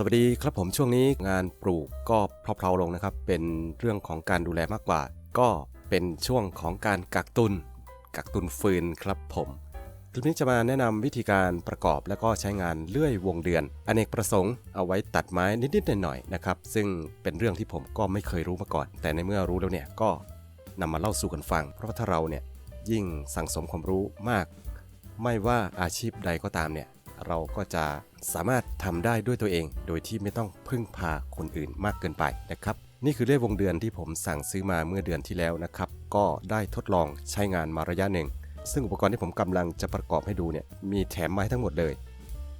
สวัสดีครับผมช่วงนี้งานปลูกก็เพลาๆลงนะครับ เป็นเรื่องของการดูแลมากกว่า ก็เป็นช่วงของการกักตุน กักตุนฟืนครับผมคลิปนี้จะมาแนะนำวิธีการประกอบและก็ใช้งานเลื่อยวงเดือน อเนกประสงค์เอาไว้ตัดไม้นิดๆหน่อยๆนะครับ ซึ่งเป็นเรื่องที่ผมก็ไม่เคยรู้มาก่อน แต่ในเมื่อรู้แล้วเนี่ยก็นำมาเล่าสู่กันฟัง เพราะว่าถ้าเราเนี่ยยิ่งสั่งสมความรู้มาก ไม่ว่าอาชีพใดก็ตามเนี่ย เราก็จะสามารถทำได้ด้วยตัวเอง โดยที่ไม่ต้องพึ่งพาคนอื่นมากเกินไปนะครับ นี่คือเลขวงเดือนที่ผมสั่งซื้อมาเมื่อเดือนที่แล้วนะครับ ก็ได้ทดลองใช้งานมาระยะหนึ่ง ซึ่งอุปกรณ์ที่ผมกำลังจะประกอบให้ดูเนี่ยมีแถมมาให้ทั้งหมดเลย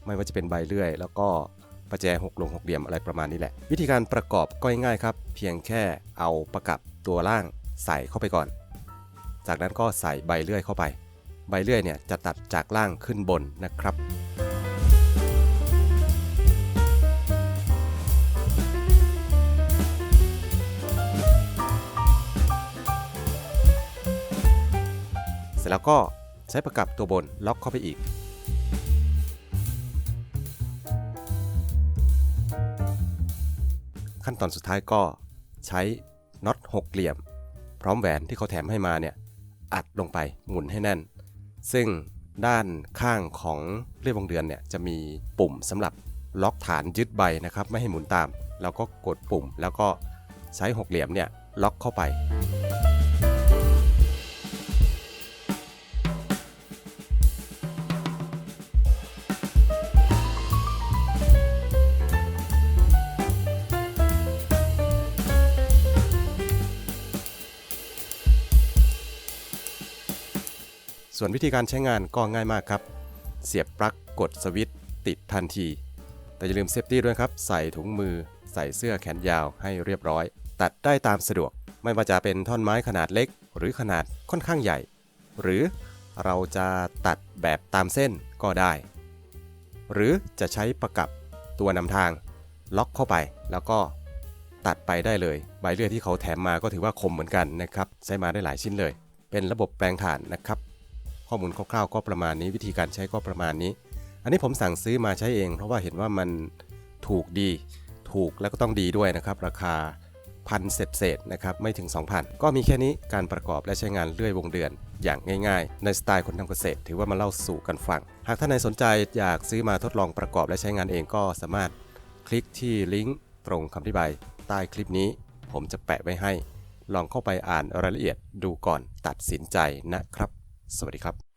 ไม่ว่าจะเป็นใบเลื่อย แล้วก็ประแจหกลงหกเหลี่ยมอะไรประมาณนี้แหละ วิธีการประกอบก็ง่ายครับ เพียงแค่เอาประกับตัวล่างใส่เข้าไปก่อน จากนั้นก็ใส่ใบเลื่อยเข้าไป ใบเลื่อยเนี่ยจะตัดจากล่างขึ้นบนนะครับ ร็จแล้วก็ใช้ประกับตัวบนล็อกเข้าไปอีก ขั้นตอนสุดท้ายก็ใช้น็อตหกเหลี่ยม พร้อมแหวนที่เขาแถมให้มาเนี่ยอัดลงไปหมุนให้แน่น ซึ่งด้านข้างของเลื่อยวงเดือนเนี่ยจะมีปุ่มสำหรับล็อกฐานยึดใบนะครับ ไม่ให้หมุนตาม เราก็กดปุ่มแล้วก็ใช้หกเหลี่ยมเนี่ยล็อกเข้าไป ส่วนวิธีการใช้งานก็ง่ายมากครับ เสียบปลั๊กกดสวิตติดทันที แต่อย่าลืมเซฟตี้ด้วยครับ ใส่ถุงมือ ใส่เสื้อแขนยาวให้เรียบร้อย ตัดได้ตามสะดวก ไม่ว่าจะเป็นท่อนไม้ขนาดเล็ก หรือขนาดค่อนข้างใหญ่ หรือเราจะตัดแบบตามเส้นก็ได้ หรือจะใช้ประกับตัวนำทาง ล็อกเข้าไปแล้วก็ตัดไปได้เลย ใบเลื่อยที่เขาแถมมาก็ถือว่าคมเหมือนกันนะครับ ใช้มาได้หลายชิ้นเลย เป็นระบบแปลงถ่านนะครับ ข้อมูลคร่าวๆก็ประมาณนี้วิธีการใช้ก็ประมาณนี้ อันนี้ผมสั่งซื้อมาใช้เอง เพราะว่าเห็นว่ามันถูกดีถูกแล้วก็ต้องดีด้วยนะครับ ราคาพันเศษเศษนะครับไม่ถึง 2,000 ก็มีแค่นี้การประกอบและใช้งานเลื่อยวงเดือน อย่างง่ายๆ ในสไตล์คนทำเกษตร ถือว่ามาเล่าสู่กันฟัง หากท่านใดสนใจอยากซื้อมาทดลองประกอบและใช้งานเองก็สามารถคลิกที่ลิงก์ตรงคำอธิบายใต้คลิปนี้ ผมจะแปะไว้ให้ ลองเข้าไปอ่านรายละเอียดดูก่อนตัดสินใจนะครับ สวัสดีครับ